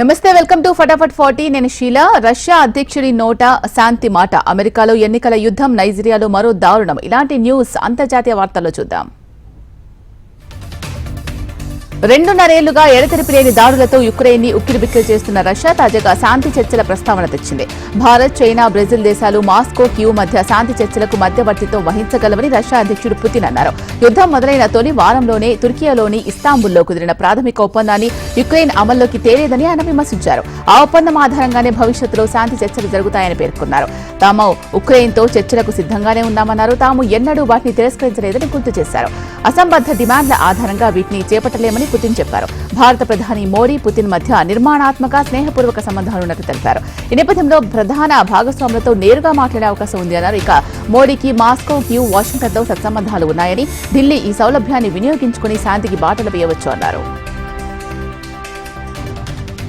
నమస్తే welcome to ఫటాఫట్ forty. నేను షీలా. రష్యా అధ్యక్షుడి నోట శాంతి మాట. అమెరికాలో ఎన్నికల యుద్ధం నైజీరియాలో మరో దారుణం. ఇలాంటి న్యూస్ అంతర్జాతీయ వార్తల్లో చూద్దాం. రెండున్నరేళ్ళుగా ఎడతెరిపి లేని దాడులతో యుక్రెయిన్ని ఉక్కిరిబిక్కిరి చేస్తున్న రష్యా తాజాగా శాంతి చర్చల ప్రస్తావన తెచ్చింది. భారత్ చైనా బ్రెజిల్ దేశాలు మాస్కో క్యూ మధ్య శాంతి చర్చలకు మధ్యవర్తిత్వం వహించగలవని రష్యా అధ్యక్షుడు పుతిన్ అన్నారు. యుద్ధం మొదలైన తొలి వారంలోనే తుర్కియాలోని ఇస్తాంబుల్లో కుదిరిన ప్రాథమిక ఒప్పందాన్ని యుక్రెయిన్ అమల్లోకి తేలేదని ఆయన విమర్శించారు. ఆ ఒప్పందం ఆధారంగానే భవిష్యత్తులో శాంతి చర్చలు జరుగుతాయని పేర్కొన్నారు. తాము ఉక్రెయిన్తో చర్చలకు సిద్ధంగానే ఉన్నామన్నారు. తాము ఎన్నడూ వాటిని తిరస్కరించలేదని గుర్తు చేశారు. అసంబద్ధ డిమాండ్ల ఆధారంగా వీటిని చేపట్టలేమని పుతిన్ చెప్పారు. భారత ప్రధాని మోడీ పుతిన్ మధ్య నిర్మాణాత్మక స్నేహపూర్వక సంబంధాలున్నట్టు తెలిపారు. ఈ నేపథ్యంలో ప్రధాన భాగస్వాములతో నేరుగా మాట్లాడే అవకాశం ఉంది అన్నారు. ఇక మోడీకి మాస్కో క్యూ వాషింగ్టన్తో సత్సంబంధాలు ఉన్నాయని ఢిల్లీ ఈ సౌలభ్యాన్ని వినియోగించుకుని శాంతికి బాటలు వేయవచ్చు అన్నారు.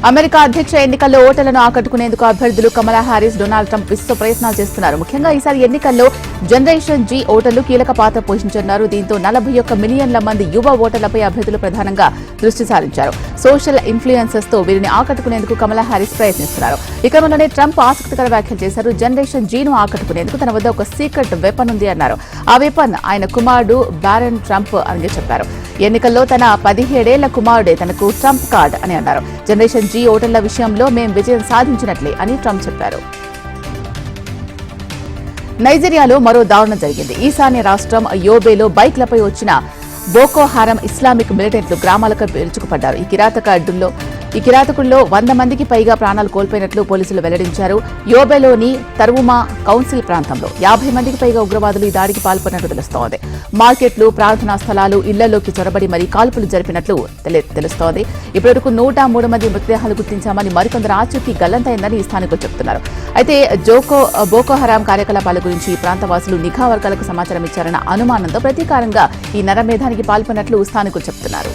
అమెరికా అధ్యక్ష ఎన్నికల్లో ఓటర్లను ఆకట్టుకునేందుకు అభ్యర్థులు కమలా హారిస్ డొనాల్డ్ ట్రంప్ విశ్వ ప్రయత్నాలు చేస్తున్నారు. ముఖ్యంగా ఈసారి ఎన్నికల్లో జనరేషన్ జీ ఓటర్లు కీలక పాత్ర పోషించనున్నారు. దీంతో నలభై ఒక్క మిలియన్ల మంది యువ ఓటర్లపై అభ్యర్థులు ప్రధానంగా దృష్టి సారించారు. సోషల్ ఇన్ఫ్లుయెన్సెస్తో వీరిని ఆకట్టుకునేందుకు కమలా హారిస్ ప్రయత్నిస్తున్నారు. ఈ క్రమంలోనే ట్రంప్ ఆసక్తికర వ్యాఖ్యలు చేశారు. జనరేషన్ జీను ఆకట్టుకునేందుకు తన వద్ద ఒక సీక్రెట్ వెపన్ ఉంది అన్నారు. ఆ వెపన్ ఆయన కుమారుడు బారన్ ట్రంప్ అని చెప్పారు. ఎన్నికల్లో తన పదిహేడేళ్ళ కుమారుడే తనకు ట్రంప్ కార్డ్ అని అన్నారు. జనరేషన్ జీ ఓటర్ల విషయంలో మేం విజయం సాధించినట్లే అని ట్రంప్ చెప్పారు. నైజీరియాలో మరో దారుణం జరిగింది. ఈశాన్య రాష్ట్రం యోబేలో బైక్లపై వచ్చిన బోకోహారం ఇస్లామిక్ మిలిటెంట్లు గ్రామాలకు పేల్చుకుపడ్డారు. ఈ కిరాతక అడ్డుల్లో ఈ కిరాతకుల్లో వంద మందికి పైగా ప్రాణాలు కోల్పోయినట్లు పోలీసులు వెల్లడించారు. యోబేలోని తరువుమా కౌన్సిల్ ప్రాంతంలో యాభై మందికి పైగా ఉగ్రవాదులు ఈ దాడికి పాల్పడినట్లు తెలుస్తోంది. మార్కెట్లు ప్రార్థనా స్థలాలు ఇళ్ళలోకి చొరబడి మరీ కాల్పులు జరిపినట్లు తెలుస్తోంది. ఇప్పటివరకు నూట మూడు మంది మృతదేహాలు గుర్తించామని మరికొందరు ఆచూకీ గల్లంతైందని స్థానికులు చెబుతున్నారు అయితే జోకో బోకోహరాం కార్యకలాపాల గురించి ఈ ప్రాంతవాసులు నిఘా వర్గాలకు సమాచారం ఇచ్చారన్న అనుమానంతో ప్రతీకారంగా ఈ నరమేధానికి పాల్పడినట్లు స్థానికులు చెబుతున్నారు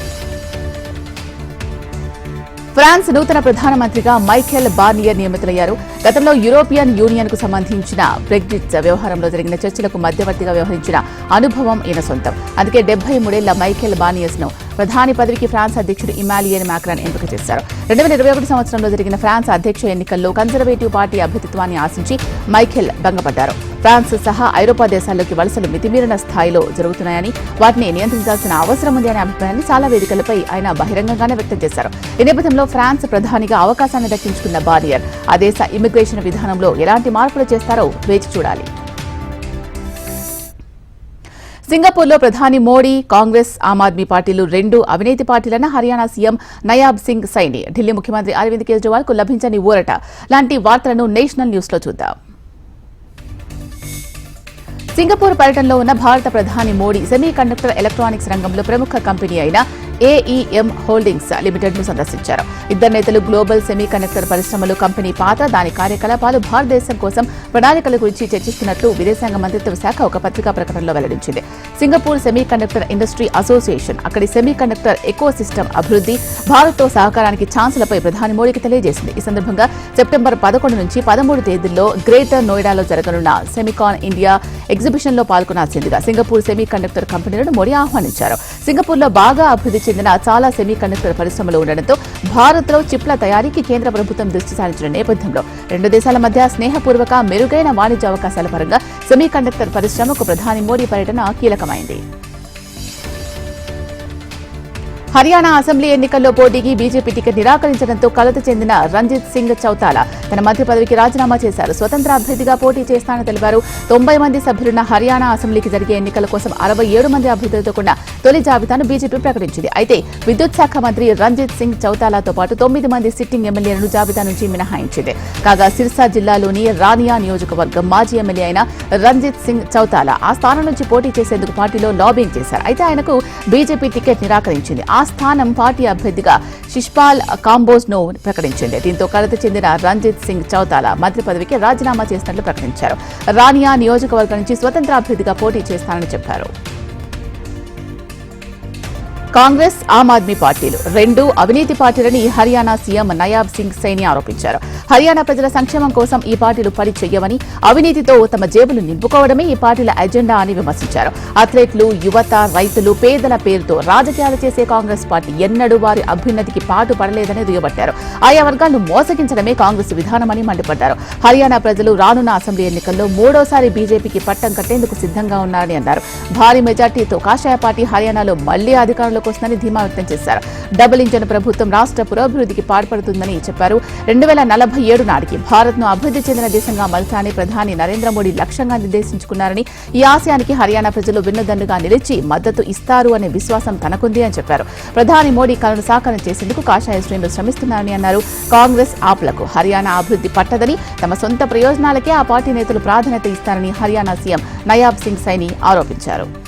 ఫ్రాన్స్ నూతన ప్రధానమంత్రిగా మైఖేల్ బార్నియర్ నియమితులయ్యారు. గతంలో యూరోపియన్ యూనియన్కు సంబంధించిన బ్రెగ్జిట్ వ్యవహారంలో జరిగిన చర్చలకు మధ్యవర్తిగా వ్యవహరించిన అనుభవం ఈయన సొంతం. అందుకే డెబ్బై మూడేళ్ళ మైఖేల్ బార్నియర్స్ను ప్రధాని పదవికి ఫ్రాన్స్ అధ్యక్షుడు ఇమాలియన్ మాక్రాన్ ఎంపిక చేశారు. రెండు వేల ఇరవై ఒకటి సంవత్సరంలో జరిగిన ఫ్రాన్స్ అధ్యక్ష ఎన్నికల్లో కన్జర్వేటివ్ పార్టీ అభ్యర్థిత్వాన్ని ఆశించి మైఖేల్ భంగపడ్డారు. ఫ్రాన్స్ సహా ఐరోపా దేశాల్లోకి వలసలు మితిమీరిన స్థాయిలో జరుగుతున్నాయని వాటిని నియంత్రించాల్సిన అవసరం ఉంది అనే అభిప్రాయాన్ని చాలా వేదికలపై ఆయన బహిరంగంగానే వ్యక్తం చేశారు. ఈ నేపథ్యంలో ఫ్రాన్స్ ప్రధానిగా అవకాశాన్ని దక్కించుకున్న బారియర్ ఆ దేశ ఇమిగ్రేషన్ విధానంలో ఎలాంటి మార్పులు చేస్తారో వేచి చూడాలి. సింగపూర్లో ప్రధాని మోడీ కాంగ్రెస్ ఆమ్ ఆద్మీ పార్టీలు రెండు అవినీతి పార్టీలన్న హర్యానా సీఎం నయాబ్ సింగ్ సైని. ఢిల్లీ ముఖ్యమంత్రి అరవింద్ కేజ్రీవాల్కు లభించని ఊరట. లాంటి వార్తలను నేషనల్ న్యూస్లో చూద్దాం. సింగపూర్ పర్యటనలో ఉన్న భారత ప్రధాని మోడీ సెమీ కండక్టర్ ఎలక్ట్రానిక్స్ రంగంలో ప్రముఖ కంపెనీ అయిన ఏఈఎం హోల్డింగ్స్ లిమిటెడ్ను సందర్శించారు. ఇద్దరు నేతలు గ్లోబల్ సెమీ కండక్టర్ పరిశ్రమలో కంపెనీ పాత్ర దాని కార్యకలాపాలు భారతదేశం కోసం ప్రణాళికల గురించి చర్చిస్తున్నట్లు విదేశాంగ మంత్రిత్వ శాఖ ఒక పత్రికా ప్రకటనలో వెల్లడించింది. Singapore semiconductor industry association. అక్కడి సెమీ ఎకోసిస్టమ్ ఎకో సిస్టమ్ అభివృద్ధి భారత్తో సహకారానికి ఛాన్సులపై ప్రధాని మోడీకి తెలియజేసింది. ఈ సందర్భంగా సెప్టెంబర్ పదకొండు నుంచి పదమూడు తేదీల్లో గ్రేటర్ నోయిడాలో జరగనున్న సెమికాన్ ఇండియా ఎగ్జిబిషన్లో పాల్గొనాల్సిందిగా సింగపూర్ సెమీకండక్టర్ కంపెనీలను మోడీ ఆహ్వానించారు. సింగపూర్లో బాగా అభివృద్ధి చెందిన చాలా సెమీ కండక్టర్ పరిశ్రమలు ఉండడంతో భారత్లో చిప్ల తయారీకి కేంద్ర ప్రభుత్వం దృష్టి సారించిన నేపథ్యంలో రెండు దేశాల మధ్య స్నేహపూర్వక మెరుగైన వాణిజ్య అవకాశాల పరంగా సెమీ కండక్టర్ పరిశ్రమకు ప్రధాని మోడీ పర్యటన కీలకమైంది. Monday. హర్యానా అసెంబ్లీ ఎన్నికల్లో పోటీకి బీజేపీ టికెట్ నిరాకరించడంతో కలత చెందిన రంజిత్ సింగ్ చౌతాలా తన మంత్రి పదవికి రాజీనామా చేశారు. స్వతంత్ర అభ్యర్థిగా పోటీ చేస్తానని తెలిపారు. తొంభై మంది సభ్యులున్న హర్యానా అసెంబ్లీకి జరిగే ఎన్నికల కోసం అరవై ఏడు మంది అభ్యర్థులతో కూడిన తొలి జాబితాను బీజేపీ ప్రకటించింది. అయితే విద్యుత్ శాఖ మంత్రి రంజిత్ సింగ్ చౌతాలాతో పాటు తొమ్మిది మంది సిట్టింగ్ ఎమ్మెల్యేలను జాబితా నుంచి మినహాయించింది. కాగా సిర్సా జిల్లాలోని రానియా నియోజకవర్గం మాజీ ఎమ్మెల్యే అయిన రంజిత్ సింగ్ చౌతాలా ఆ స్థానం నుంచి పోటీ చేసేందుకు పార్టీలో లాబింగ్ చేశారు. అయితే ఆయనకు బీజేపీ టికెట్ నిరాకరించింది. ఆ స్థానం పార్టీ అభ్యర్థిగా శిష్పాల్ కాంబోజ్ను ప్రకటించింది. దీంతో కలత చెందిన రంజిత్ సింగ్ చౌతాలా మంత్రి పదవికి రాజీనామా చేసినట్లు ప్రకటించారు. రానియా నియోజకవర్గం నుంచి స్వతంత్ర అభ్యర్థిగా పోటీ చేస్తానని చెప్పారు. కాంగ్రెస్ ఆమ్ ఆద్మీ పార్టీలు. రెండు అవినీతి పార్టీలని హర్యానా సీఎం నయాబ్ సింగ్ సైని ఆరోపించారు. హర్యానా ప్రజల సంక్షేమం కోసం ఈ పార్టీలు పని చేయవని అవినీతితో తమ జేబులు నింపుకోవడమే ఈ పార్టీల ఎజెండా అని విమర్శించారు. అథ్లెట్లు యువత రైతులు పేదల పేరుతో రాజకీయాలు చేసే కాంగ్రెస్ పార్టీ ఎన్నడూ వారి అభ్యున్నతికి పాటు పడలేదని దుయ్యబట్టారు. ఆయా వర్గాలను మోసగించడమే కాంగ్రెస్ విధానమని మండిపడ్డారు. హర్యానా ప్రజలు రానున్న అసెంబ్లీ ఎన్నికల్లో మూడోసారి బీజేపీకి పట్టం కట్టేందుకు సిద్ధంగా ఉన్నారని అన్నారు. భారీ మెజార్టీతో కాషాయ పార్టీ హర్యానాలో మళ్ళీ వస్తుందని ధీమా వ్యక్తం చేశారు. డబుల్ ఇంజన్ ప్రభుత్వం రాష్ట్ర పురోభివృద్ధికి పాల్పడుతుందని చెప్పారు. రెండు వేల నలభై ఏడు నాటికి భారత్ను అభివృద్ధి చెందిన దేశంగా మలచాలని ప్రధాని నరేంద్ర మోడీ లక్ష్యంగా నిర్దేశించుకున్నారని ఈ ఆశయానికి హర్యానా ప్రజలు వెన్నుదన్నుగా నిలిచి మద్దతు ఇస్తారు అనే విశ్వాసం తనకుంది అని చెప్పారు. ప్రధాని మోడీ కలను సాకారం చేసేందుకు కాషాయ శ్రేణులు శ్రమిస్తున్నారని అన్నారు. కాంగ్రెస్ ఆప్లకు హర్యానా అభివృద్ధి పట్టదని తమ సొంత ప్రయోజనాలకే ఆ పార్టీ నేతలు ప్రాధాన్యత ఇస్తారని హర్యానా సీఎం నయాబ్ సింగ్ సైని ఆరోపించారు.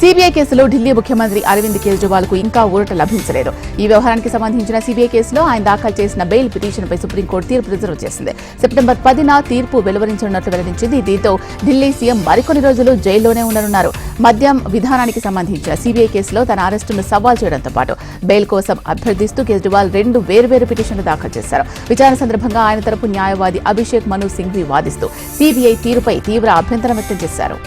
సీబీఐ కేసులో ఢిల్లీ ముఖ్యమంత్రి అరవింద్ కేజ్రీవాల్కు ఇంకా ఊరట లభించలేదు. ఈ వ్యవహారానికి సంబంధించిన సీబీఐ కేసులో ఆయన దాఖలు చేసిన బెయిల్ పిటిషన్పై సుప్రీంకోర్టు తీర్పు రిజర్వ్ చేసింది. సెప్టెంబర్ పదిన తీర్పు వెలువరించనున్నట్లు వెల్లడించింది. దీంతో ఢిల్లీ సీఎం మరికొన్ని రోజులు జైల్లోనే ఉండనున్నారు. మద్యం విధానానికి సంబంధించిన సీబీఐ కేసులో తన అరెస్టును సవాల్ చేయడంతో పాటు బెయిల్ కోసం అభ్యర్థిస్తూ కేజ్రీవాల్ రెండు వేర్వేరు పిటిషన్లు దాఖలు చేశారు. విచారణ సందర్భంగా ఆయన తరపు న్యాయవాది అభిషేక్ మను సింఘ్వి వాదిస్తూ సీబీఐ తీరుపై తీవ్ర అభ్యంతరం వ్యక్తం చేశారు.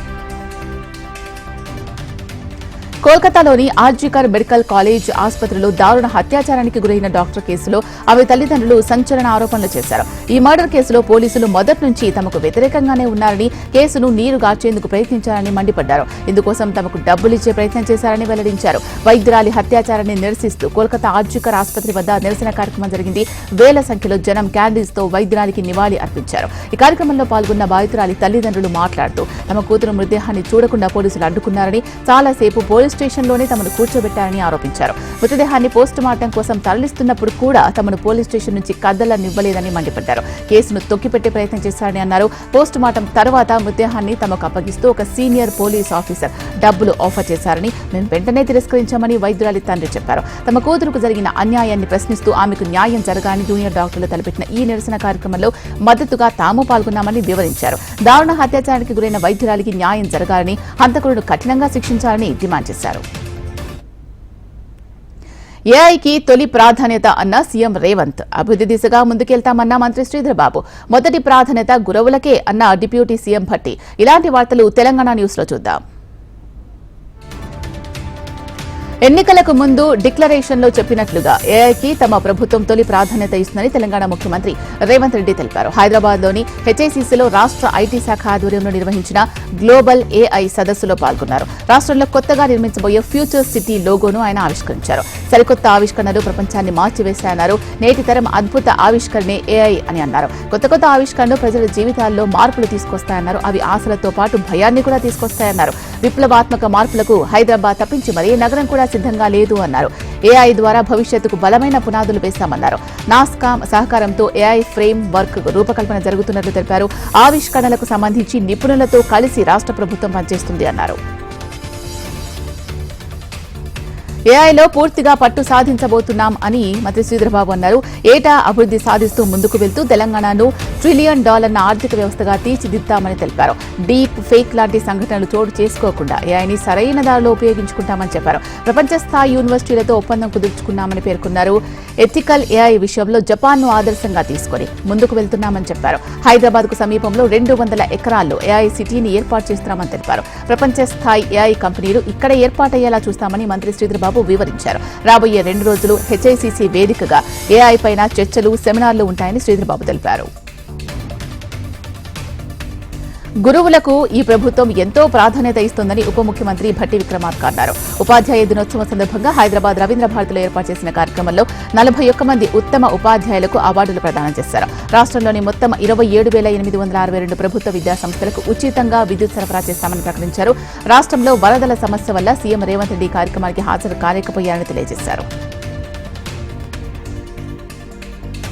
కోల్కతాలోని ఆర్జికర్ మెడికల్ కాలేజ్ ఆసుపత్రిలో దారుణ అత్యాచారానికి గురైన డాక్టర్ కేసులో ఆమె తల్లిదండ్రులు సంచలన ఆరోపణలు చేశారు. ఈ మర్డర్ కేసులో పోలీసులు మొదటి నుంచి తమకు వ్యతిరేకంగానే ఉన్నారని కేసును నీరు గార్చేందుకు ప్రయత్నించారని మండిపడ్డారు. ఇందుకోసం తమకు డబ్బులిచ్చే ప్రయత్నం చేశారని వెల్లడించారు. వైద్యురాలి అత్యాచారాన్ని నిరసిస్తూ కోల్కతా ఆర్జికర్ ఆసుపత్రి వద్ద నిరసన కార్యక్రమం జరిగింది. వేల సంఖ్యలో జనం క్యాండిల్స్తో వైద్యురాలికి నివాళి అర్పించారు. ఈ కార్యక్రమంలో పాల్గొన్న బాధితురాలి తల్లిదండ్రులు మాట్లాడుతూ తమ కూతురు మృతదేహాన్ని చూడకుండా పోలీసులు అడ్డుకున్నారని చాలాసేపు పోలీసు స్టేషన్లోనే తమను కూర్చోబెట్టారని ఆరోపించారు. మృతదేహాన్ని పోస్ట్ మార్టం కోసం తరలిస్తున్నప్పుడు కూడా తమను పోలీస్ స్టేషన్ నుంచి కదలనివ్వలేదని మండిపడ్డారు. కేసును తొక్కిపెట్టే ప్రయత్నం చేశారని అన్నారు. పోస్టుమార్టం తర్వాత మృతదేహాన్ని తమకు అప్పగిస్తూ ఒక సీనియర్ పోలీస్ ఆఫీసర్ డబ్బులు ఆఫర్ చేశారని మేము వెంటనే తిరస్కరించామని వైద్యురాలి తండ్రి చెప్పారు. తమ కూతురుకు జరిగిన అన్యాయాన్ని ప్రశ్నిస్తూ ఆమెకు న్యాయం జరగాలని జూనియర్ డాక్టర్లు తలపెట్టిన ఈ నిరసన కార్యక్రమంలో మద్దతుగా తాము పాల్గొన్నామని వివరించారు. దారుణ అత్యాచారానికి గురైన వైద్యురాలికి న్యాయం జరగాలని హంతకులను కఠినంగా శిక్షించాలని డిమాండ్ చేశారు. ఏఐకి తొలి ప్రాధాన్యత అన్న సీఎం రేవంత్. అభివృద్ధి దిశగా ముందుకెళ్తామన్న మంత్రి శ్రీధర్ బాబు మొదటి ప్రాధాన్యత గురవులకే అన్న డిప్యూటీ సీఎం భట్టి. ఇలాంటి వార్తలు తెలంగాణ న్యూస్లో చూద్దాం. ఎన్నికలకు ముందు డిక్లరేషన్లో చెప్పినట్లుగా ఏఐకి తమ ప్రభుత్వం తొలి ప్రాధాన్యత ఇస్తుందని తెలంగాణ ముఖ్యమంత్రి రేవంత్ రెడ్డి తెలిపారు. హైదరాబాద్లోని హెచ్ఐసిసిలో రాష్ట్ర ఐటీ శాఖ ఆధ్వర్యంలో నిర్వహించిన గ్లోబల్ ఏఐ సదస్సులో పాల్గొన్నారు. రాష్ట్రంలో కొత్తగా నిర్మించబోయే ఫ్యూచర్ సిటీ లోగోను ఆయన ఆవిష్కరించారు. సరికొత్త ఆవిష్కరణలు ప్రపంచాన్ని మార్చివేశాయన్నారు. నేటి తరం అద్భుత ఆవిష్కరణే ఏఐ అని అన్నారు. కొత్త కొత్త ఆవిష్కరణలు ప్రజల జీవితాల్లో మార్పులు తీసుకొస్తాయన్నారు. అవి ఆశలతో పాటు భయాన్ని కూడా తీసుకొస్తాయన్నారు. విప్లవాత్మక మార్పులకు హైదరాబాద్ తప్పించి మరే నగరం కూడా సిద్ధంగా లేదు అన్నారు. ఏఐ ద్వారా భవిష్యత్తుకు బలమైన పునాదులు వేస్తామన్నారు. నాస్కామ్ సహకారంతో ఏఐ ఫ్రేమ్ వర్క్ రూపకల్పన జరుగుతున్నట్లు తెలిపారు. ఆవిష్కరణలకు సంబంధించి నిపుణులతో కలిసి రాష్ట్ర ప్రభుత్వం పనిచేస్తుంది అన్నారు. ఏఐలో పూర్తిగా పట్టు సాధించబోతున్నాం అని మంత్రి శ్రీధరబాబు అన్నారు. ఏటా అభివృద్ధి సాధిస్తూ ముందుకు వెళ్తూ తెలంగాణను ట్రిలియన్ డాలర్ల ఆర్థిక వ్యవస్థగా తీర్చిదిద్దామని తెలిపారు. డీప్ ఫేక్ లాంటి సంఘటనలు చోటు చేసుకోకుండా ఏఐని సరైన దారిలో ఉపయోగించుకుంటామని చెప్పారు. ప్రపంచ స్థాయి యూనివర్సిటీలతో ఒప్పందం కుదుర్చుకున్నామని పేర్కొన్నారు. ఎథికల్ ఏఐ విషయంలో జపాన్ను ఆదర్శంగా తీసుకొని ముందుకు వెళ్తున్నామని చెప్పారు. హైదరాబాద్కు సమీపంలో రెండు వందల ఎకరాల్లో ఏఐ సిటీని ఏర్పాటు చేస్తున్నామని తెలిపారు. ప్రపంచ స్థాయి ఏఐ కంపెనీలు ఇక్కడ ఏర్పాటయ్యేలా చూస్తామని మంత్రి శ్రీధరబాబు వివరించారు. రాబోయే రెండు రోజులు హెచ్ఐసిసి వేదికగా ఏఐ పైన చర్చలు సెమినార్లు ఉంటాయని శ్రీధర్బాబు తెలిపారు. గురువులకు ఈ ప్రభుత్వం ఎంతో ప్రాధాన్యత ఇస్తోందని ఉప ముఖ్యమంత్రి భట్టి విక్రమార్క అన్నారు. ఉపాధ్యాయ దినోత్సవం సందర్భంగా హైదరాబాద్ రవీంద్ర భారతిలో ఏర్పాటు చేసిన కార్యక్రమంలో నలభై ఒక్క మంది ఉత్తమ ఉపాధ్యాయులకు అవార్డులు ప్రదానం చేశారు. రాష్ట్రంలోని మొత్తం ఇరవై ఏడు వేల ఎనిమిది వందల అరవై రెండు ప్రభుత్వ విద్యా సంస్థలకు ఉచితంగా విద్యుత్ సరఫరా చేస్తామని ప్రకటించారు. రాష్ట్రంలో వరదల సమస్య వల్ల సీఎం రేవంత్ రెడ్డి కార్యక్రమానికి హాజరు కాలేకపోయారని తెలియజేశారు.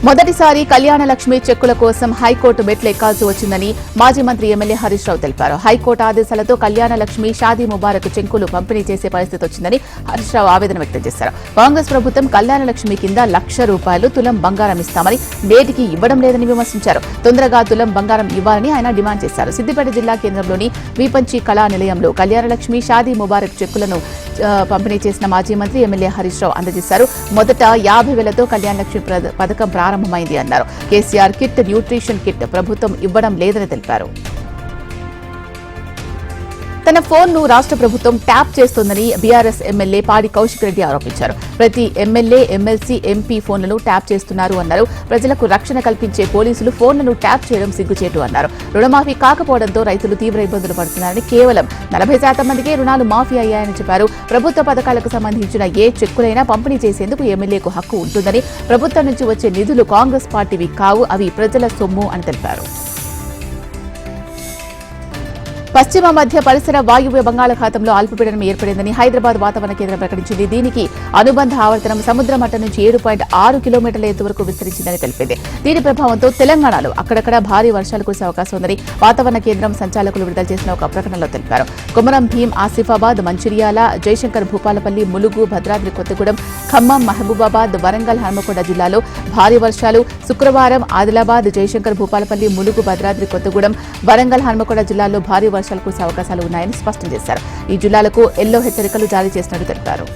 మొదటిసారి కళ్యాణ లక్ష్మి చెక్కుల కోసం హైకోర్టు మెట్లు ఎక్కాల్సి వచ్చిందని మాజీ మంత్రి ఎమ్మెల్యే హరీష్ రావు తెలిపారు. హైకోర్టు ఆదేశాలతో కళ్యాణ లక్ష్మి షాదీ ముబారక్ చెక్కులు పంపిణీ చేసే పరిస్థితి వచ్చిందని హరీష్ రావు ఆవేదన వ్యక్తం చేశారు. కాంగ్రెస్ ప్రభుత్వం కళ్యాణ లక్ష్మి కింద లక్ష రూపాయలు తులం బంగారం ఇస్తామని నేటికి ఇవ్వడం లేదని విమర్శించారు. తొందరగా తులం బంగారం ఇవ్వాలని ఆయన డిమాండ్ చేశారు. సిద్దిపేట జిల్లా కేంద్రంలోని వీపంచి కళా నిలయంలో కళ్యాణ లక్ష్మి షాదీ ముబారక్ చెక్కులను పంపిణీ చేసిన మాజీ మంత్రి ఎమ్మెల్యే హరీష్ రావు అందజేశారు. మొదట యాభై వేలతో కళ్యాణ లక్ష్మి పథకం ప్రారంభమైంది అన్నారు. కేసీఆర్ కిట్ న్యూట్రిషన్ కిట్ ప్రభుత్వం ఇవ్వడం లేదని తెలిపారు. తన ఫోన్ను రాష్ట్ర ప్రభుత్వం ట్యాప్ చేస్తోందని బీఆర్ఎస్ ఎమ్మెల్యే పాడి కౌశిక్ రెడ్డి ఆరోపించారు. ప్రతి ఎమ్మెల్యే ఎమ్మెల్సీ ఎంపీ ఫోన్లను ట్యాప్ చేస్తున్నారు అన్నారు. ప్రజలకు రక్షణ కల్పించే పోలీసులు ఫోన్లను ట్యాప్ చేయడం సిగ్గుచేటు అన్నారు. రుణమాఫీ కాకపోవడంతో రైతులు తీవ్ర ఇబ్బందులు పడుతున్నారని కేవలం నలభై శాతం మందికే రుణాలు మాఫీ అయ్యాయని చెప్పారు. ప్రభుత్వ పథకాలకు సంబంధించిన ఏ చెక్కులైనా పంపిణీ చేసేందుకు ఎమ్మెల్యేకు హక్కు ఉంటుందని ప్రభుత్వం నుంచి వచ్చే నిధులు కాంగ్రెస్ పార్టీవి కావు అవి ప్రజల సొమ్ము అని తెలిపారు. పశ్చిమ మధ్య పరిసర వాయువ్య బంగాళాఖాతంలో అల్పపీడనం ఏర్పడిందని హైదరాబాద్ వాతావరణ కేంద్రం ప్రకటించింది. దీనికి అనుబంధ ఆవర్తనం సముద్ర మట్టం నుంచి ఏడు పాయింట్ ఆరు కిలోమీటర్ల ఎత్తు వరకు విస్తరించిందని తెలిపింది. దీని ప్రభావంతో తెలంగాణలో అక్కడక్కడ భారీ వర్షాలు కురిసే అవకాశం ఉందని వాతావరణ కేంద్రం సంచాలకులు విడుదల చేసిన ఒక ప్రకటనలో తెలిపారు. కుమరం భీం ఆసిఫాబాద్ మంచిర్యాల జయశంకర్ భూపాలపల్లి ములుగు భద్రాద్రి కొత్తగూడెం ఖమ్మం మహబూబాబాద్ వరంగల్ హన్మకొండ జిల్లాలో భారీ వర్షాలు శుక్రవారం ఆదిలాబాద్ జయశంకర్ భూపాలపల్లి ములుగు భద్రాద్రి కొత్తగూడెం వరంగల్ హన్మకొండ జిల్లాల్లో భారీ వర్షాలు కురిసే అవకాశాలు ఉన్నాయని స్పష్టం చేశారు. ఈ జిల్లాలకు ఎల్లో హెచ్చరికలు జారీ చేసినట్టు తెలిపారు.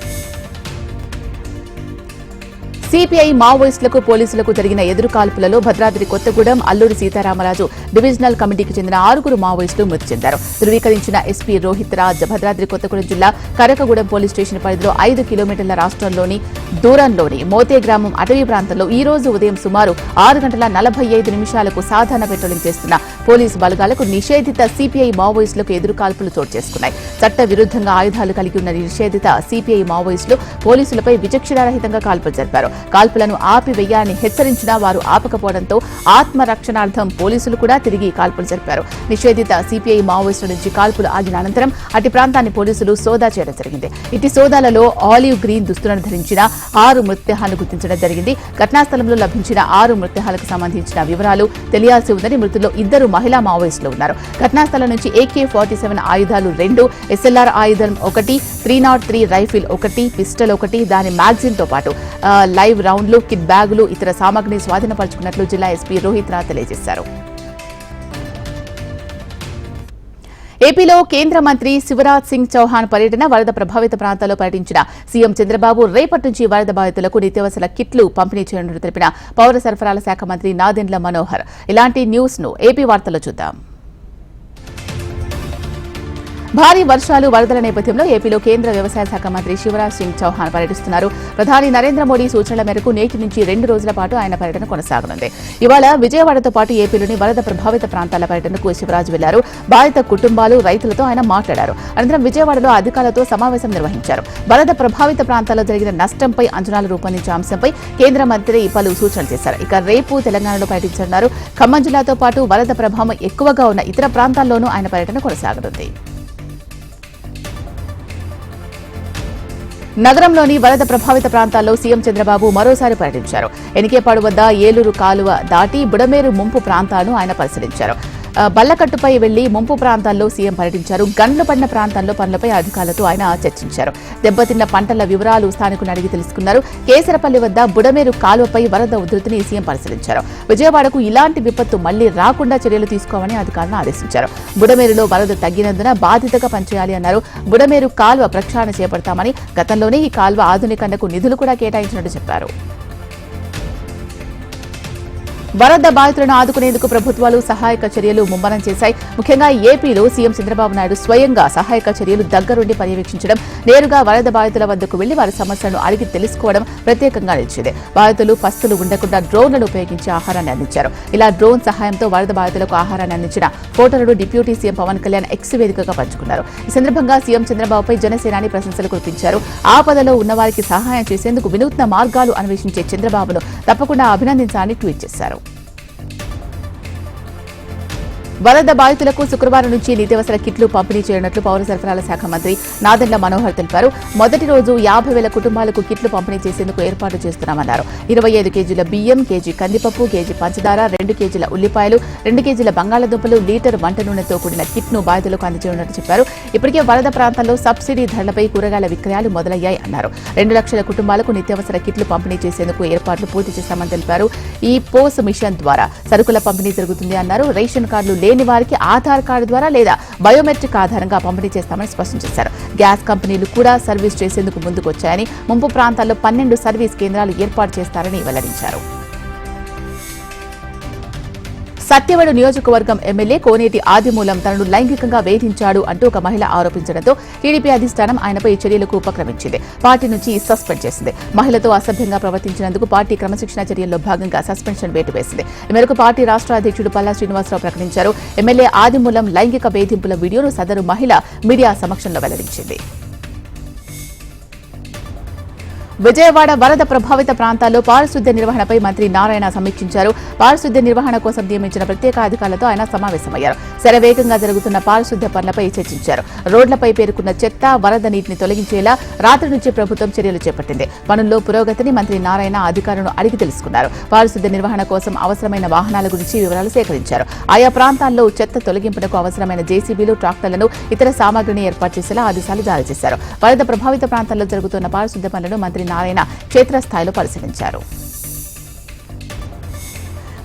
సిపిఐ మావోయిస్టులకు పోలీసులకు జరిగిన ఎదురుకాల్పులలో భద్రాద్రి కొత్తగూడెం అల్లూరి సీతారామరాజు డివిజనల్ కమిటీకి చెందిన ఆరుగురు మావోయిస్టులు మృతి చెందారు. ధృవీకరించిన ఎస్పీ రోహిత్ రాజ్ భద్రాద్రి కొత్తగూడెం జిల్లా కరకగూడెం పోలీస్ స్టేషన్ పరిధిలో ఐదు కిలోమీటర్ల రాష్ట్రంలోని దూరంలోని మోతే గ్రామం అటవీ ప్రాంతంలో ఈ రోజు ఉదయం సుమారు ఆరు గంటల నలభై ఐదు నిమిషాలకు సాధారణ పెట్రోలింగ్ చేస్తున్న పోలీసు బలగాలకు నిషేధిత సిపిఐ మావోయిస్టులకు ఎదురుకాల్పులు చోటు చేసుకున్నాయి. చట్ట విరుద్ధంగా ఆయుధాలు కలిగి ఉన్న నిషేధిత సిపిఐ మావోయిస్టులు పోలీసులపై విచక్షణారహితంగా కాల్పులు జరిపారు. కాల్పులను ఆపివేయాలని హెచ్చరించినా వారు ఆపకపోవడంతో ఆత్మరక్షణార్థం పోలీసులు కూడా తిరిగి కాల్పులు జరిపారు. నిషేధిత సిపిఐ మావోయిస్టుల నుంచి కాల్పులు ఆగిన అనంతరం అటు ప్రాంతాన్ని పోలీసులు సోదా చేయడం జరిగింది. ఇటు సోదాలలో ఆలివ్ గ్రీన్ దుస్తులను ధరించిన ఆరు మృతదేహాలను గుర్తించడం జరిగింది. ఘటనా స్థలంలో లభించిన ఆరు మృతదేహాలకు సంబంధించిన వివరాలు తెలియాల్సి ఉందని మృతుల్లో ఇద్దరు మహిళా మావోయిస్టులు ఉన్నారు. ఘటనా స్థలం నుంచి ఏకే ఫార్టీ సెవెన్ ఆయుధాలు రెండు ఎస్ఎల్ఆర్ ఆయుధం ఒకటి త్రీ నాట్ త్రీ రైఫిల్ ఒకటి పిస్టల్ ఒకటి దాని మ్యాగ్జిన్తో పాటు లైవ్ ఫైవ్ రౌండ్లు కిట్ బ్యాగులు ఇతర సామాగ్రిని స్వాధీనపరుచుకున్నట్లు జిల్లా ఎస్పీ రోహిత్ రాజ్ తెలియజేశారు. ఏపీలో కేంద్ర మంత్రి శివరాజ్ సింగ్ చౌహాన్ పర్యటన వరద ప్రభావిత ప్రాంతాల్లో పర్యటించిన సీఎం చంద్రబాబు రేపటి నుంచి వరద బాధితులకు నిత్యావసర కిట్లు పంపిణీ చేయనున్నట్లు తెలిపిన పౌర సరఫరాల శాఖ మంత్రి నాదెండ్ల మనోహర్. ఇలాంటి న్యూస్ను ఏపీ వార్తల్లో చూద్దాం. భారీ వర్షాలు వరదల నేపథ్యంలో ఏపీలో కేంద్ర వ్యవసాయ శాఖ మంత్రి శివరాజ్ సింగ్ చౌహాన్ పర్యటిస్తున్నారు. ప్రధాని నరేంద్ర మోడీ సూచనల మేరకు నేటి నుంచి రెండు రోజుల పాటు ఆయన పర్యటన కొనసాగనుంది. ఇవాళ విజయవాడతో పాటు ఏపీలోని వరద ప్రభావిత ప్రాంతాల పర్యటనకు శివరాజ్ వెళ్ళారు. బాధిత కుటుంబాలు రైతులతో ఆయన మాట్లాడారు. అనంతరం విజయవాడలో అధికారులతో సమావేశం నిర్వహించారు. వరద ప్రభావిత ప్రాంతాల్లో జరిగిన నష్టంపై అంచనాలు రూపొందించే అంశంపై కేంద్ర మంత్రి పలు సూచనలు చేశారు. ఇక రేపు తెలంగాణలో పర్యటించనున్నారు. ఖమ్మం జిల్లాతో పాటు వరద ప్రభావం ఎక్కువగా ఉన్న ఇతర ప్రాంతాల్లోనూ ఆయన పర్యటన కొనసాగనుంది. నగరంలోని వరద ప్రభావిత ప్రాంతాల్లో సీఎం చంద్రబాబు మరోసారి పర్యటించారు. ఎనికేపాడు వద్ద ఏలూరు కాలువ దాటి బుడమేరు ముంపు ప్రాంతాలను ఆయన పరిశీలించారు. బల్లకట్టుపై వెళ్ళి ముంపు ప్రాంతాల్లో సీఎం పర్యటించారు. గండ్లు పడిన ప్రాంతాల్లో పనులపై అధికారులతో ఆయన చర్చించారు. దెబ్బతిన్న పంటల వివరాలు స్థానికులు అడిగి తెలుసుకున్నారు. కేసరపల్లి వద్ద బుడమేరు కాలువపై వరద ఉధృతిని సీఎం పరిశీలించారు. విజయవాడకు ఇలాంటి విపత్తు మళ్ళీ రాకుండా చర్యలు తీసుకోవాలని అధికారులను ఆదేశించారు. బుడమేరులో వరద తగ్గినందున బాధితగా పనిచేయాలి అన్నారు. బుడమేరు కాలువ ప్రక్షాళన చేపడతామని గతంలోనే ఈ కాలువ ఆధునికరణకు నిధులు కూడా కేటాయించినట్టు చెప్పారు. వరద బాధితులను ఆదుకునేందుకు ప్రభుత్వాలు సహాయక చర్యలు ముమ్మరం చేశాయి. ముఖ్యంగా ఏపీలో సీఎం చంద్రబాబు నాయుడు స్వయంగా సహాయక చర్యలు దగ్గరుండి పర్యవేక్షించడం నేరుగా వరద బాధితుల వద్దకు వెళ్ళి వారి సమస్యలను అడిగి తెలుసుకోవడం ప్రత్యేకంగా నిలిచింది. బాధితులు పస్తులు ఉండకుండా డ్రోన్లను ఉపయోగించి ఆహారాన్ని అందించారు. ఇలా డ్రోన్ సహాయంతో వరద బాధితులకు ఆహారాన్ని అందించిన ఫోటోలను deputy CM Pawan Kalyan X వేదికగా పంచుకున్నారు. ఈ సందర్భంగా సీఎం చంద్రబాబుపై జనసేనాని ప్రశంసలు కురిపించారు. ఆపదలో ఉన్నవారికి సహాయం చేసేందుకు వినూత్న మార్గాలు అన్వేషించే చంద్రబాబును తప్పకుండా అభినందించాలని ట్వీట్ చేశారు. వరద బాధితులకు శుక్రవారం నుంచి నిత్యావసర కిట్లు పంపిణీ చేయనున్నట్లు పౌర సరఫరాల శాఖ మంత్రి నాదెండ్ల మనోహర్ తెలిపారు. మొదటి రోజు యాభై వేల కుటుంబాలకు కిట్లు పంపిణీ చేసేందుకు ఏర్పాటు చేస్తున్నామన్నారు. ఇరవై ఐదు కేజీల బియ్యం కేజీ కందిపప్పు కేజీ పంచదార రెండు కేజీల ఉల్లిపాయలు రెండు కేజీల బంగాళాదుంపలు లీటర్ వంట నూనెతో కూడిన కిట్ను బాధితులకు అందజేయనున్నట్లు చెప్పారు. ఇప్పటికే వరద ప్రాంతాల్లో సబ్సిడీ ధరలపై కూరగాయల విక్రయాలు మొదలయ్యాయి అన్నారు. రెండు లక్షల కుటుంబాలకు నిత్యావసర కిట్లు పంపిణీ చేసేందుకు ఏర్పాట్లు పూర్తి చేశామని తెలిపారు. ఈ పోస్ మిషన్ ద్వారా సరుకుల పంపిణీ జరుగుతుంది అన్నారు. రేషన్ కార్డులు లేని వారికి ఆధార్ కార్డు ద్వారా లేదా బయోమెట్రిక్ ఆధారంగా పంపిణీ చేస్తామని స్పష్టం చేశారు. గ్యాస్ కంపెనీలు కూడా సర్వీస్ చేసేందుకు ముందుకొచ్చాయని ముంపు ప్రాంతాల్లో పన్నెండు సర్వీస్ కేంద్రాలు ఏర్పాటు చేస్తారని వెల్లడించారు. సత్యవాడు నియోజకవర్గం ఎమ్మెల్యే కోనేటి ఆదిమూలం తనను లైంగికంగా వేధించాడు అంటూ ఒక మహిళ ఆరోపించడంతో టీడీపీ అధిష్టానం ఆయనపై చర్యలకు ఉపక్రమించింది. పార్టీ నుంచి సస్పెండ్ చేసింది. మహిళతో అసభ్యంగా ప్రవర్తించినందుకు పార్టీ క్రమశిక్షణ చర్యల్లో భాగంగా సస్పెన్షన్ వేటు వేసింది ఈ మేరకు పార్టీ రాష్ట్ర అధ్యక్షుడు పల్లా శ్రీనివాసరావు ప్రకటించారు. ఎమ్మెల్యే ఆదిమూలం లైంగిక వేధింపుల వీడియోను సదరు మహిళ మీడియా సమక్షంలో వెల్లడించింది. విజయవాడ వరద ప్రభావిత ప్రాంతాల్లో పారిశుద్ధ్య నిర్వహణపై మంత్రి నారాయణ సమీక్షించారు. పారిశుద్ధ్య నిర్వహణ కోసం నియమించిన ప్రత్యేక అధికారులతో ఆయన సమావేశమయ్యారు. శరవేగంగా జరుగుతున్న పారిశుద్ధ్య పనులపై చర్చించారు. రోడ్లపై పేరుకున్న చెత్త వరద నీటిని తొలగించేలా రాత్రి నుంచి ప్రభుత్వం చర్యలు చేపట్టింది. పనుల్లో పురోగతిని మంత్రి నారాయణ అధికారులను అడిగి తెలుసుకున్నారు. పారిశుద్ధ్య నిర్వహణ కోసం అవసరమైన వాహనాల గురించి వివరాలు సేకరించారు. ఆయా ప్రాంతాల్లో చెత్త తొలగింపునకు అవసరమైన జేసీబీలు ట్రాక్టర్లను ఇతర సామాగ్రిని ఏర్పాటు చేసేలా ఆదేశాలు జారీ చేశారు. వరద ప్రభావిత ప్రాంతాల్లో జరుగుతున్న పారిశుద్ధ్య పనులను మంత్రి నారాయణ క్షేత్రస్థాయిలో పరిశీలించారు.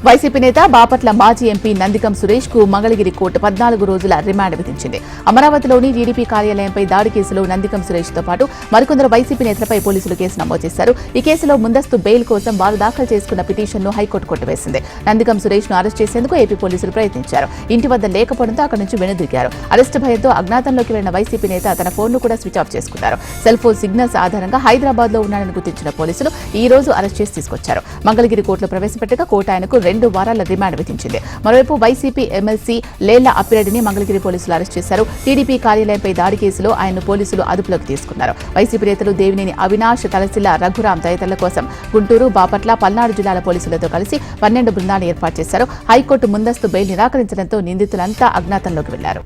వైసీపీ నేత బాపట్ల మాజీ ఎంపీ నందికం సురేష్కు మంగళగిరి కోర్టు పద్నాలుగు రోజుల రిమాండ్ విధించింది. అమరావతిలోని టీడీపీ కార్యాలయంపై దాడి కేసులో నందికం సురేష్తో పాటు మరికొందరు వైసీపీ నేతలపై పోలీసులు కేసు నమోదు చేశారు. ఈ కేసులో ముందస్తు బెయిల్ కోసం వారు దాఖలు చేసుకున్న పిటిషన్ను హైకోర్టు కొట్టివేసింది. నందికం సురేష్ను అరెస్ట్ చేసేందుకు ఏపీ పోలీసులు ప్రయత్నించారు. ఇంటి వద్ద లేకపోవడంతో అక్కడి నుంచి వెనుదిరిగారు. అరెస్టు భయంతో అజ్ఞాతంలోకి వెళ్ళిన వైసీపీ నేత తన ఫోన్ను కూడా స్విచ్ ఆఫ్ చేసుకున్నారు. సెల్ ఫోన్ సిగ్నల్స్ ఆధారంగా హైదరాబాద్లో ఉన్నాడని గుర్తించిన పోలీసులు ఈ రోజు అరెస్ట్ చేసి తీసుకొచ్చారు. మంగళగిరి కోర్టులో ప్రవేశపెట్టగా కోర్టు ఆయనకు రెండు వారాల రిమాండ్ విధించింది. మరోవైపు వైసీపీ ఎమ్మెల్సీ లేళ్ళ అప్పిరెడ్డిని మంగళగిరి పోలీసులు అరెస్ట్ చేశారు. టీడీపీ కార్యాలయంపై దాడి కేసులో ఆయన పోలీసులు అదుపులోకి తీసుకున్నారు. వైసీపీ నేతలు దేవినేని అవినాష్ తలసిల్ల రఘురాం తదితరుల కోసం గుంటూరు బాపట్ల పల్నాడు జిల్లాల పోలీసులతో కలిసి పన్నెండు బృందాలు ఏర్పాటు చేశారు. హైకోర్టు ముందస్తు బెయిల్ నిరాకరించడంతో నిందితులంతా అజ్ఞాతంలోకి వెళ్ళారు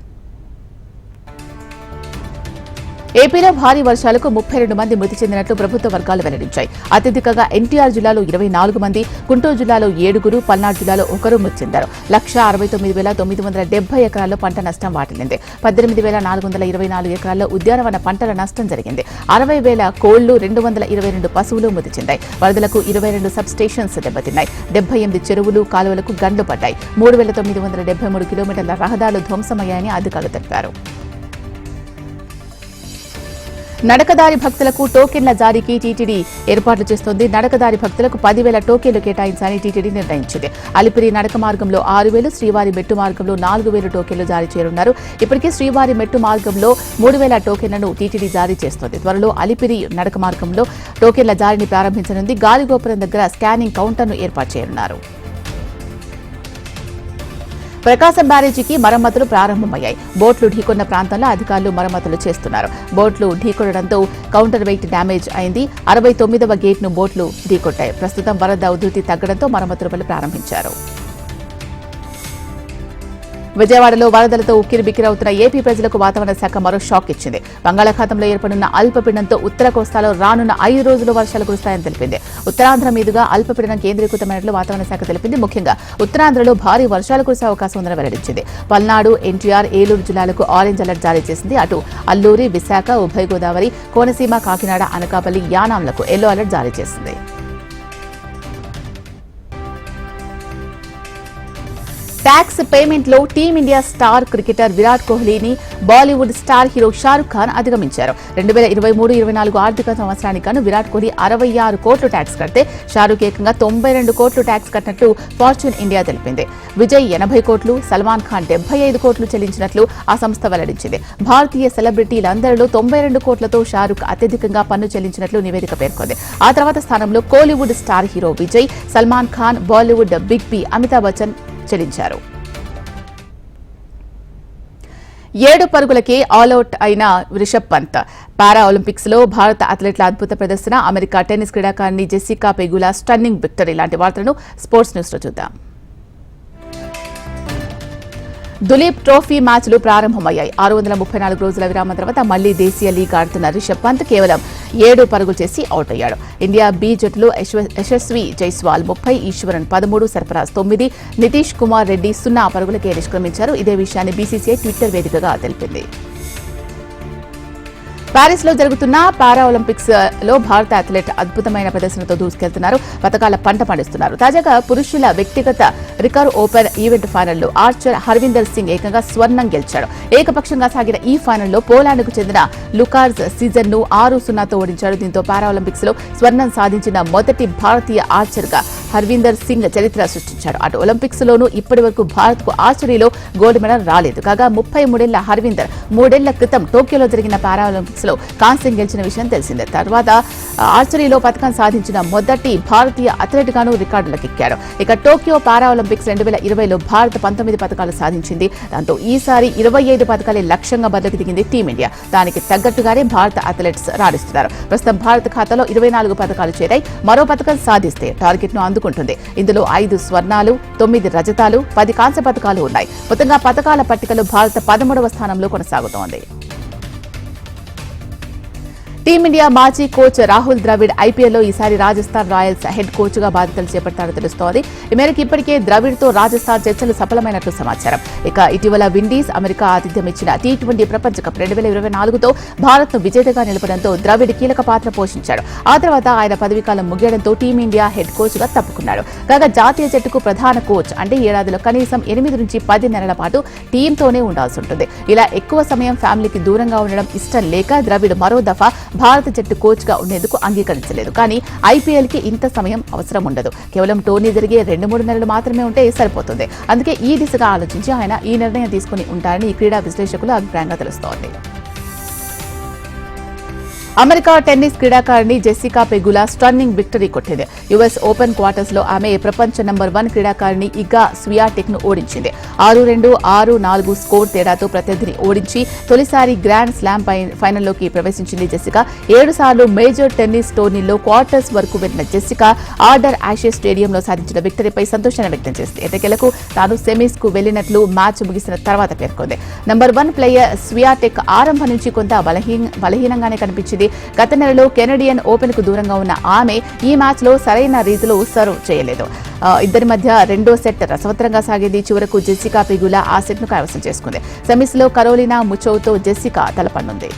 ఏపీలో భారీ వర్షాలకు ముప్పై రెండు మంది మృతి చెందినట్లు ప్రభుత్వ వర్గాలు వెల్లడించాయి. అత్యధికంగా ఎన్టీఆర్ జిల్లాలో ఇరవై నాలుగు మంది గుంటూరు జిల్లాలో ఏడుగురు పల్నాడు జిల్లాలో ఒకరు మృతి చెందారు. లక్ష అరవై తొమ్మిది వేల తొమ్మిది వందల డెబ్బై ఎకరాల్లో పంట నష్టం వాటిల్లింది. పద్దెనిమిది వేల నాలుగు వందల ఇరవై నాలుగు ఎకరాల్లో ఉద్యానవన పంటల నష్టం జరిగింది. అరవై వేల కోళ్ళు రెండు వందల ఇరవై రెండు పశువులు మృతి చెందాయి. వరదలకు ఇరవై రెండు సబ్ స్టేషన్స్ దెబ్బతిన్నాయి. డెబ్బై ఎనిమిది చెరువులు కాలువలకు గండ్లు పడ్డాయి. మూడు వేల తొమ్మిది వందల డెబ్బై మూడు కిలోమీటర్ల రహదారులు ధ్వంసమయ్యాయని అధికారులు తెలిపారు. నడకదారి భక్తులకు టోకెన్ల జారీకి టీటీడీ ఏర్పాట్లు చేస్తోంది. నడకదారి భక్తులకు పదివేల టోకెన్లు కేటాయించాలని టీటీడీ నిర్ణయించింది. అలిపిరి నడక మార్గంలో ఆరు వేలు శ్రీవారి మెట్టు మార్గంలో నాలుగు వేలు టోకెన్లు జారీ చేయనున్నారు. ఇప్పటికే శ్రీవారి మెట్టు మార్గంలో మూడు వేల టోకెన్లను టీటీడీ జారీ చేస్తోంది. త్వరలో అలిపిరి నడక మార్గంలో టోకెన్ల జారీని ప్రారంభించనుంది. గాలిగోపురం దగ్గర స్కానింగ్ కౌంటర్ను ఏర్పాటు చేయనున్నారు. ప్రకాశం బ్యారేజీకి మరమ్మతులు ప్రారంభమయ్యాయి. బోట్లు ఢీకొన్న ప్రాంతంలో అధికారులు మరమ్మతులు చేస్తున్నారు. బోట్లు ఢీకొనడంతో కౌంటర్ వెయిట్ డ్యామేజ్ అయింది. అరవై తొమ్మిదవ గేట్ను బోట్లు ఢీకొట్టాయి. ప్రస్తుతం వరద ఉధృతి తగ్గడంతో మరమ్మతుల పనులు ప్రారంభించారు. విజయవాడలో వరదలతో ఉక్కిరి బిక్కిరవుతున్న ఏపీ ప్రజలకు వాతావరణ శాఖ మరో షాక్ ఇచ్చింది. బంగాళాఖాతంలో ఏర్పడిన అల్పపీడనంతో ఉత్తర కోస్తాలో రానున్న ఐదు రోజులు వర్షాలు కురుస్తాయని తెలిపింది. ఉత్తరాంధ్ర మీదుగా అల్పపీడనం కేంద్రీకృతమైనట్లు వాతావరణ శాఖ తెలిపింది. ముఖ్యంగా ఉత్తరాంధ్రలో భారీ వర్షాలు కురిసే అవకాశం ఉందని వెల్లడించింది. పల్నాడు ఎన్టీఆర్ ఏలూరు జిల్లాలకు ఆరెంజ్ అలర్ట్ జారీ చేసింది. అటు అల్లూరి విశాఖ ఉభయ గోదావరి కోనసీమ కాకినాడ అనకాపల్లి యానాంలకు ఎల్లో అలర్ట్ జారీ చేసింది. Tax పేమెంట్లో Team India star cricketer Virat కోహ్లీని Bollywood star hero Shahrukh Khan అధిగమించారు. రెండు వేల ఇరవై మూడు ఇరవై నాలుగు ఆర్థిక సంవత్సరానికి గాను విరాట్ కోహ్లీ అరవై ఆరు కోట్లు ట్యాక్స్ కడితే షారుఖ్ ఏకంగా తొంభై రెండు కోట్లు ట్యాక్స్ కట్టినట్లు ఫార్చ్యూన్ ఇండియా తెలిపింది. విజయ్ ఎనభై కోట్లు సల్మాన్ ఖాన్ డెబ్బై ఐదు కోట్లు చెల్లించినట్లు ఆ సంస్థ వెల్లడించింది. భారతీయ సెలబ్రిటీలందరిలో తొంభై రెండు కోట్లతో షారుఖ్ అత్యధికంగా పన్ను చెల్లించినట్లు నివేదిక పేర్కొంది. ఆ తర్వాత స్థానంలో Kollywood star hero Vijay Salman Khan Bollywood big B Amitabh Bachchan చెల్లించారు ఏడు పరుగులకే ఆల్అవుట్ అయిన రిషబ్ పంత్. పారా ఒలింపిక్స్లో భారత అథ్లెట్ల అద్భుత ప్రదర్శన అమెరికా టెన్నిస్ క్రీడాకారిణి జెసికా పెగులా స్టన్నింగ్ విక్టరీ లాంటి వార్తలను స్పోర్ట్స్ న్యూస్లో చూద్దాం. దులీప్ ట్రోఫీ మ్యాచ్లు ప్రారంభమయ్యాయి. ఆరు వందల ముప్పై నాలుగు రోజుల విరామం తర్వాత మళ్ళీ దేశీయ లీగ్ ఆడుతున్న రిషబ్ పంత్ కేవలం ఏడు పరుగులు చేసి అవుట్ అయ్యాడు ఇండియా బి జట్లు యశస్వి జైస్వాల్ ముప్పై ఈశ్వరన్ పదమూడు సర్ఫరాజ్ తొమ్మిది నితీష్ కుమార్ రెడ్డి సున్నా పరుగులకే నిష్క్రమించారు. ఇదే విషయాన్ని బీసీసీఐ ట్విట్టర్ వేదికగా తెలిపింది. ప్యారిస్లో జరుగుతున్న పారా ఒలింపిక్స్లో భారత అథ్లెట్ అద్భుతమైన ప్రదర్శనతో దూసుకెళ్తున్నారు. పథకాల పంట పండిస్తున్నారు. తాజాగా పురుషుల వ్యక్తిగత రికర్ ఓపెన్ ఈవెంట్ ఫైనల్లో ఆర్చర్ హర్విందర్ సింగ్ ఏకంగా స్వర్ణం గెలిచాడు. ఏకపక్షంగా సాగిన ఈ ఫైనల్లో పోలాండ్కు చెందిన లుకార్జ్ సీజన్ను ఆరు సున్నాతో ఓడించాడు. దీంతో పారా ఒలింపిక్స్లో స్వర్ణం సాధించిన మొదటి భారతీయ ఆర్చర్గా హర్విందర్ సింగ్ చరిత్ర సృష్టించాడు. అటు ఒలింపిక్స్ లోనూ ఇప్పటి వరకు భారత్కు ఆర్చరీలో గోల్డ్ మెడల్ రాలేదు. కాగా ముప్పై మూడేళ్ళ హర్విందర్ మూడేళ్ళ క్రితం టోక్యోలో జరిగిన పారా ఒలింపిక్స్ లో కాంస్యం గెలిచిన విషయం తెలిసిందే. తర్వాత ఆర్చరీలో పథకం సాధించిన మొదటి భారతీయ అథ్లెట్ గాను రికార్డులకెక్కాడు ఇక టోక్యో పారా ఒలింపిక్స్ రెండు వేల ఇరవైలో భారత్ పంతొమ్మిది పథకాలు సాధించింది. దాంతో ఈసారి ఇరవై ఐదు పథకాలే లక్ష్యంగా బద్దకు దిగింది టీమిండియా. దానికి తగ్గట్టుగానే భారత అథ్లెట్స్ రాణిస్తున్నారు. ప్రస్తుతం భారత్ ఖాతాలో ఇరవై నాలుగు పథకాలు చేరాయి. మరో పథకం సాధిస్తే టార్గెట్ను అందుకుంటుంది. ఇందులో ఐదు స్వర్ణాలు తొమ్మిది రజతాలు పది కాంస్య పథకాలు ఉన్నాయి. మొత్తంగా పథకాల పట్టికలో భారత పదమూడవ స్థానంలో కొనసాగుతోంది. టీమిండియా మాజీ కోచ్ రాహుల్ ద్రవిడ్ ఐపీఎల్లో ఈసారి రాజస్థాన్ రాయల్స్ హెడ్ కోచ్గా బాధ్యతలు చేపడతారని తెలుస్తోంది. ఈ మేరకు ఇప్పటికే ద్రవిడ్తో రాజస్థాన్ చర్చలు సఫలమైనట్లు సమాచారం. ఇక ఇటీవల విండీస్ అమెరికా ఆతిథ్యం ఇచ్చిన టీ ట్వంటీ ప్రపంచ కప్ రెండు వేల ఇరవై నాలుగుతో భారత్ విజేతగా నిలపడంతో ద్రవిడ్ కీలక పాత్ర పోషించాడు. ఆ తర్వాత ఆయన పదవీకాలం ముగియడంతో టీమిండియా హెడ్ కోచ్గా తప్పుకున్నాడు. కాగా జాతీయ జట్టుకు ప్రధాన కోచ్ అంటే ఏడాదిలో కనీసం ఎనిమిది నుంచి పది నెలల పాటు టీంతోనే ఉండాల్సి ఉంటుంది. ఇలా ఎక్కువ సమయం ఫ్యామిలీకి దూరంగా ఉండడం ఇష్టం లేక ద్రవిడ్ మరో దఫా భారత జట్టు కోచ్గా ఉండేందుకు అంగీకరించలేదు. కానీ ఐపీఎల్కి ఇంత సమయం అవసరం ఉండదు. కేవలం టోర్నీ జరిగే రెండు మూడు నెలలు మాత్రమే ఉంటే సరిపోతుంది. అందుకే ఈ దిశగా ఆలోచించి ఆయన ఈ నిర్ణయం తీసుకుని ఉంటారని ఈ క్రీడా విశ్లేషకులు అభిప్రాయంగా తెలుస్తోంది. అమెరికా టెన్నిస్ క్రీడాకారిణి జెసికా పెగులా స్టన్నింగ్ విక్టరీ కొట్టింది. యుఎస్ ఓపెన్ క్వార్టర్స్లో ఆమె ప్రపంచ నంబర్ వన్ క్రీడాకారిణి ఇగా స్వియాటెక్ను ఓడించింది. ఆరు రెండు ఆరు నాలుగు స్కోర్ తేడాతో ప్రత్యర్థిని ఓడించి తొలిసారి గ్రాండ్ స్లామ్ ఫైనల్లోకి ప్రవేశించింది జెసికా ఏడు సార్లు మేజర్ టెన్నిస్ టోర్నీలో క్వార్టర్స్ వరకు వెళ్ళిన జెసికా ఆర్డర్ ఆషే స్టేడియంలో సాధించిన విక్టరీపై సంతోషాన్ని వ్యక్తం చేసింది. ఎటకెలకు తాను సెమీస్కు వెళ్ళినట్లు మ్యాచ్ ముగిసిన తర్వాత పేర్కొంది. నంబర్ వన్ ప్లేయర్ స్వియాటెక్ ఆరంభం నుంచి కొంత బలహీన బలహీనంగానే కనిపించింది. గత నెలలో కెనడియన్ ఓపెన్కు దూరంగా ఉన్న ఆమె ఈ మ్యాచ్లో సరైన రీతిలో సర్వ్ చేయలేదు. ఇద్దరి మధ్య రెండో సెట్ రసవత్తరంగా సాగేది. చివరకు జెస్సికా పిగులా ఆ సెట్ను కైవసం చేసుకుంది. సెమీస్లో కరోలినా ముచోతో జెస్సికా తలపన్నుంది.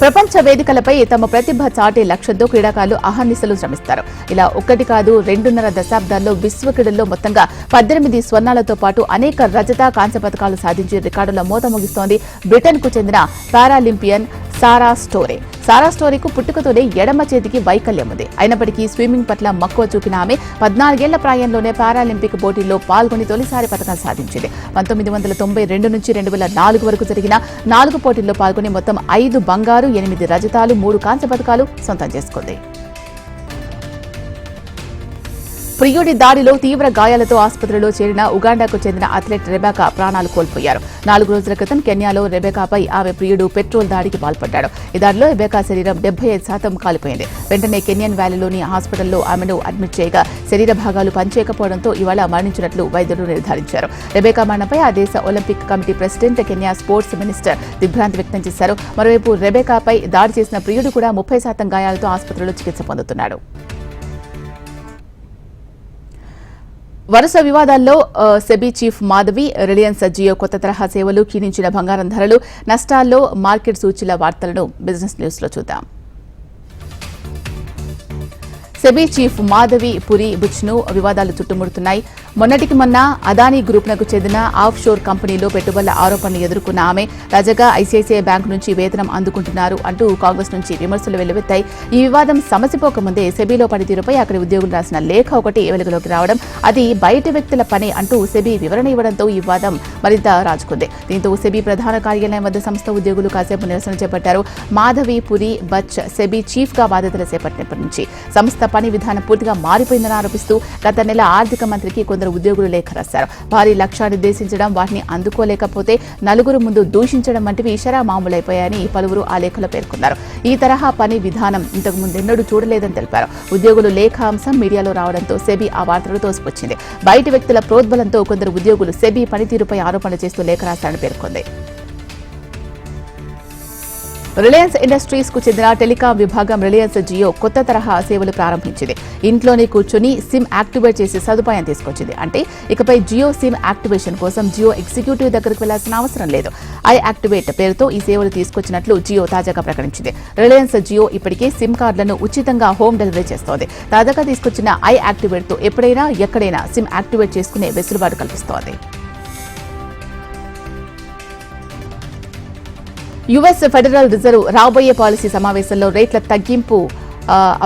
ప్రపంచ వేదికలపై తమ ప్రతిభ చాటే లక్ష్యంతో క్రీడాకారులు అహర్నిశలు శ్రమిస్తారు. ఇలా ఒక్కటి కాదు రెండున్నర దశాబ్దాల్లో విశ్వ క్రీడల్లో మొత్తంగా పద్దెనిమిది స్వర్ణాలతో పాటు అనేక రజత కాంస్య పథకాలు సాధించి రికార్డుల మోత ముగిస్తోంది. బ్రిటన్కు చెందిన పారాలింపియన్ సారా స్టోరే. సారా స్టోరీకు పుట్టుకతోనే ఎడమ చేతికి వైకల్యం ఉంది. అయినప్పటికీ స్విమ్మింగ్ పట్ల మక్కువ చూపిన ఆమె పద్నాలుగేళ్ళ ప్రాయంలోనే పారాలింపిక్ పోటీల్లో పాల్గొని తొలిసారి పథకం సాధించింది. పంతొమ్మిది వందల తొంభై రెండు నుంచి రెండు వేల నాలుగు వరకు జరిగిన నాలుగు పోటీల్లో పాల్గొని మొత్తం ఐదు బంగారు ఎనిమిది రజతాలు మూడు కాంస్య పథకాలు సొంతం చేసుకుంది. ప్రియుడి దాడిలో తీవ్ర గాయాలతో ఆసుపత్రిలో చేరిన ఉగాండాకు చెందిన అథ్లెట్ రెబేకా ప్రాణాలు కోల్పోయారు. నాలుగు రోజుల క్రితం కెన్యాలో రెబేకాపై ఆమె ప్రియుడు పెట్రోల్ దాడికి పాల్పడ్డాడు. ఈ దాడిలో రెబేకా శరీరం డెబ్బై ఐదు శాతం కాలిపోయింది. వెంటనే కెన్యన్ వ్యాలీలోని హాస్పిటల్లో ఆమెను అడ్మిట్ చేయగా శరీర భాగాలు పనిచేయకపోవడంతో ఇవాళ మరణించినట్లు వైద్యులు నిర్ధారించారు. రెబేకా మరణంపై ఆ దేశ Olympic committee president Kenya sports minister దిగ్భ్రాంతి వ్యక్తం చేశారు. మరోవైపు రెబేకాపై దాడి చేసిన ప్రియుడు కూడా ముప్పై శాతం గాయాలతో ఆసుపత్రిలో చికిత్స పొందుతున్నాడు. వరుస వివాదాల్లో సెబీ చీఫ్ మాధవి రిలయన్స్ జియో కొత్త తరహా సేవలు క్షీణించిన బంగారం ధరలు నష్టాల్లో మార్కెట్ సూచీల వార్తలను బిజినెస్ న్యూస్లో చూద్దాం. సెబీ చీఫ్ మాధవి పురి బుచ్ను వివాదాలు చుట్టుముడుతున్నాయి. మొన్నటికి మొన్న అదానీ గ్రూప్నకు చెందిన ఆఫ్ షోర్ కంపెనీలో పెట్టుబడుల ఆరోపణలు ఎదుర్కొన్న ఆమె తాజాగా ఐసీఐసీఐ బ్యాంకు నుంచి వేతనం అందుకుంటున్నారు అంటూ కాంగ్రెస్ నుంచి విమర్శలు వెల్లువెత్తాయి. ఈ వివాదం సమసిపోకముందే సెబీలో పనితీరుపై అక్కడి ఉద్యోగులు రాసిన లేఖ ఒకటి వెలుగులోకి రావడం అది బయట వ్యక్తుల పని అంటూ సెబీ వివరణ ఇవ్వడంతో ఈ వివాదం మరింత రాజుకుంది. దీంతో సెబీ ప్రధాన కార్యాలయం వద్ద సంస్థ ఉద్యోగులు కాసేపు నిరసన చేపట్టారు. మాధవి పురి బచ్ సెబీ చీఫ్గా బాధ్యతలు చేపట్టినప్పటి నుంచి. సంస్థ పని విధానం పూర్తిగా మారిపోయిందని ఆరోపిస్తూ గత నెల ఆర్థిక మంత్రికి కొందరు ఉద్యోగులు లేఖ రాశారు. భారీ లక్ష్యాన్ని ఉద్దేశించడం వాటిని అందుకోలేకపోతే నలుగురు ముందు దూషించడం వంటివి ఇషరా మామూలైపోయాయని పలువురు ఆ లేఖలో పేర్కొన్నారు. ఈ తరహా పని విధానం ఇంతకు ముందెన్నడూ చూడలేదని తెలిపారు. ఉద్యోగులు లేఖ అంశం మీడియాలో రావడంతో సెబీ ఆ వార్తలు తోసిపుచ్చింది. బయటి వ్యక్తుల ప్రోద్బలంతో కొందరు ఉద్యోగులు సెబీ పనితీరుపై ఆరోపణలు చేస్తూ లేఖ రాశారని పేర్కొంది. రిలయన్స్ ఇండస్ట్రీస్కు చెందిన టెలికాం విభాగం రిలయన్స్ జియో కొత్త తరహా సేవలు ప్రారంభించింది. ఇంట్లోనే కూర్చొని సిమ్ యాక్టివేట్ చేసే సదుపాయం తీసుకొచ్చింది. అంటే ఇకపై జియో సిమ్ యాక్టివేషన్ కోసం జియో ఎగ్జిక్యూటివ్ దగ్గరకు వెళ్ళాల్సిన అవసరం లేదు. ఐ యాక్టివేట్ పేరుతో ఈ సేవలు తీసుకొచ్చినట్లు జియో తాజాగా ప్రకటించింది. రిలయన్స్ జియో ఇప్పటికే సిమ్ కార్డులను ఉచితంగా హోమ్ డెలివరీ చేస్తోంది. తాజాగా తీసుకొచ్చిన ఐ యాక్టివేట్తో ఎప్పుడైనా ఎక్కడైనా సిమ్ యాక్టివేట్ చేసుకునే వెసులుబాటు కల్పిస్తోంది. యుఎస్ ఫెడరల్ రిజర్వ్ రాబోయే పాలసీ సమావేశంలో రేట్ల తగ్గింపు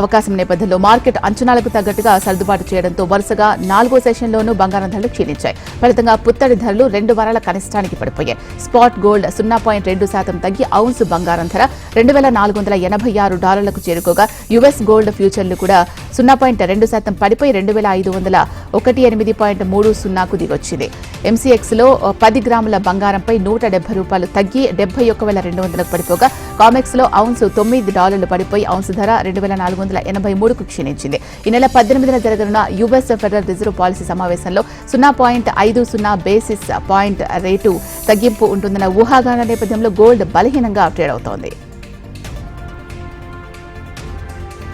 అవకాశం నేపథ్యంలో మార్కెట్ అంచనాలకు తగ్గట్టుగా సర్దుబాటు చేయడంతో వరుసగా నాలుగో సెషన్లోనూ బంగారం ధరలు క్షీణించాయి. ఫలితంగా పుత్తడి ధరలు రెండు వారాల కనిష్టానికి పడిపోయాయి. స్పాట్ గోల్డ్ సున్నా పాయింట్ రెండు శాతం తగ్గి ఔన్స్ బంగారం ధర రెండు వేల నాలుగు వందల ఎనభై ఆరు డాలర్లకు చేరుకోగా యుఎస్ గోల్డ్ ఫ్యూచర్లు కూడా సున్నా పాయింట్ రెండు శాతం పడిపోయి రెండు వేల ఐదు వందల ఒకటి ఎనిమిది పాయింట్ మూడు సున్నాకు దిగొచ్చింది. ఎంసీఎక్స్లో పది గ్రాముల బంగారంపై నూట డెబ్బై రూపాయలు తగ్గి డెబ్బై ఒక్క వేల రెండు వందలకు పడిపోగా కామెక్స్లో ఔన్స్ తొమ్మిది డాలర్లు పడిపోయి ఔన్స్ ధర రెండు వేల నాలుగు వందల ఎనభై మూడుకు క్షీణించింది. ఈ నెల పద్దెనిమిదిన జరగనున్న యుఎస్ ఫెడరల్ రిజర్వ్ పాలసీ సమావేశంలో సున్నా పాయింట్ ఐదు సున్నా బేసిస్ పాయింట్ రేటు తగ్గింపు ఉంటుందన్న ఊహాగాన నేపథ్యంలో గోల్డ్ బలహీనంగా ట్రేడ్ అవుతోంది.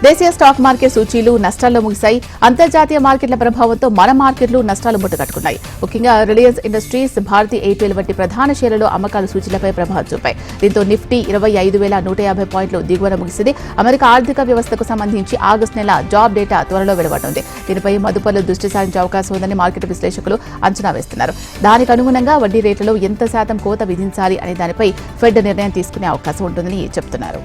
దేశీయ స్టాక్ మార్కెట్ సూచీలు నష్టాల్లో ముగిశాయి. అంతర్జాతీయ మార్కెట్ల ప్రభావంతో మన మార్కెట్లు నష్టాలు ముట్టకట్టుకున్నాయి ముఖ్యంగా రిలయన్స్ ఇండస్ట్రీస్ భారతీ ఎయిర్టెల్ వంటి ప్రధాన షేర్లలో అమ్మకాలు సూచీలపై ప్రభావం చూపాయి. దీంతో నిఫ్టీ ఇరవై ఐదు వేల నూట యాభై పాయింట్లు దిగువన ముగిసింది. అమెరికా ఆర్థిక వ్యవస్థకు సంబంధించి ఆగస్టు నెల జాబ్ డేటా త్వరలో వెలువడుతుంది. దీనిపై మదుపర్లు దృష్టి సారించే అవకాశం ఉందని మార్కెట్ విశ్లేషకులు అంచనా వేస్తున్నారు. దానికి అనుగుణంగా వడ్డీ రేట్లలో ఎంత శాతం కోత విధించాలి అనే దానిపై ఫెడ్ నిర్ణయం తీసుకునే అవకాశం ఉంటుందని చెబుతున్నారు